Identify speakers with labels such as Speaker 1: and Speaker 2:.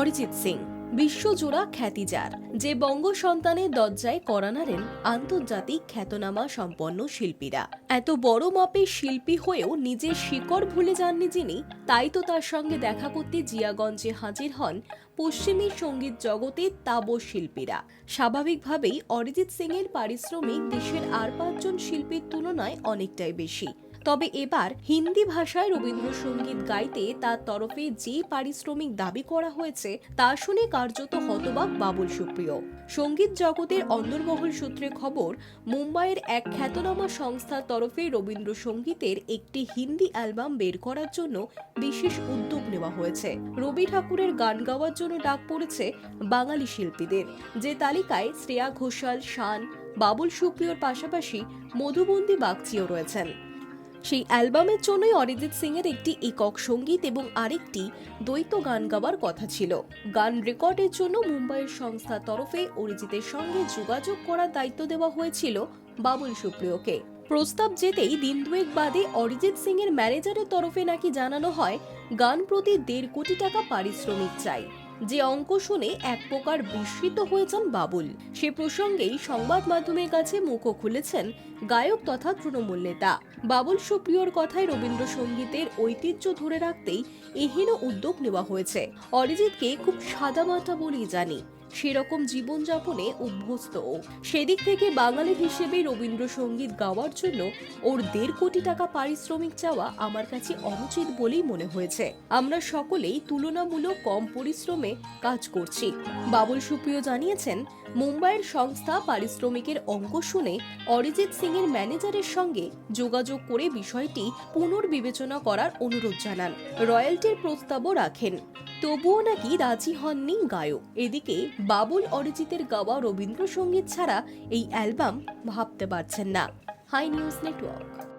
Speaker 1: অরিজিৎ সিং, বিশ্বজোড়া খ্যাতি যার যে বঙ্গ সন্তানের দরজায় করা নাড়েন আন্তর্জাতিক খ্যাতনামা সম্পন্ন শিল্পীরা। এত বড় মাপের শিল্পী হয়েও নিজের শিকড় ভুলে যাননি যিনি, তাই তো তার সঙ্গে দেখা করতে জিয়াগঞ্জে হাজির হন পশ্চিমী সংগীত জগতের তাবৎ শিল্পীরা। স্বাভাবিকভাবেই অরিজিৎ সিং এর পারিশ্রমিক দেশের আর পাঁচজন শিল্পীর তুলনায় অনেকটাই বেশি। তবে এবার হিন্দি ভাষায় রবীন্দ্রসঙ্গীত গাইতে তার তরফে যে পারিশ্রমিক দাবি করা হয়েছে, তা শুনে কার্যত হতবাক বাবুল সুপ্রিয়। সংগীত জগতের অন্দরমহল সূত্রে খবর, মুম্বাইয়ের এক খ্যাতনামা সংস্থার তরফে রবীন্দ্রসঙ্গীতের একটি হিন্দি অ্যালবাম বের করার জন্য বিশেষ উদ্যোগ নেওয়া হয়েছে। রবি ঠাকুরের গান গাওয়ার জন্য ডাক পড়েছে বাঙালি শিল্পীদের। যে তালিকায় শ্রেয়া ঘোষাল, শান, বাবুল সুপ্রিয়র পাশাপাশি মধুবন্দী বাগচিও রয়েছেন। সেই অ্যালবামের জন্যই অরিজিৎ সিং এর একটি একক সংগীত এবং আরেকটি দ্বৈত গান গাওয়ার কথা ছিল। গান রেকর্ডের জন্য মুম্বাইয়ের সংস্থার তরফে অরিজিতের সঙ্গে যোগাযোগ করার দায়িত্ব দেওয়া হয়েছিল বাবুল সুপ্রিয়কে। প্রস্তাব যেতেই দিন দুয়েক বাদে অরিজিৎ সিং এর ম্যানেজারের তরফে নাকি জানানো হয়, গান প্রতি দেড় কোটি টাকা পারিশ্রমিক চাই। যে অঙ্ক শুনে এক প্রকার বিস্মিত হয়ে যান বাবুল। সে প্রসঙ্গেই সংবাদ মাধ্যমের কাছে মুখও খুলেছেন গায়ক তথা তৃণমূল নেতা। বাবুল সুপ্রিয়র কথায় রবীন্দ্রসঙ্গীতের ঐতিহ্য ধরে রাখতেই এহেন উদ্যোগ নেওয়া হয়েছে। অরিজিৎকে খুব সাদামাটা বলেই জানি। সেরকম জীবনযাপনে অভ্যস্ত সেদিক থেকে বাঙালি হিসেবে রবীন্দ্রসঙ্গীত গাওয়ার জন্য ওর দেড় কোটি টাকা পারিশ্রমিক চাওয়া আমার কাছে অনুচিত বলেই মনে হয়েছে। আমরা সকলেই তুলনামূলক কম পরিশ্রমে কাজ করছি। বাবুল সুপ্রিয় জানিয়েছেন, মুম্বাইয়ের সংস্থা পারিশ্রমিকের অঙ্ক শুনে অরিজিৎ সিং এর ম্যানেজারের সঙ্গে যোগাযোগ করে বিষয়টি পুনর্বিবেচনা করার অনুরোধ জানান। রয়্যালটির প্রস্তাবও রাখেন। তবুও নাকি রাজি হননি গায়ক। এদিকে বাবুল অরিজিতের গাওয়া রবীন্দ্রসঙ্গীত ছাড়া এই অ্যালবাম ভাবতে পারছেন না। Hi news network.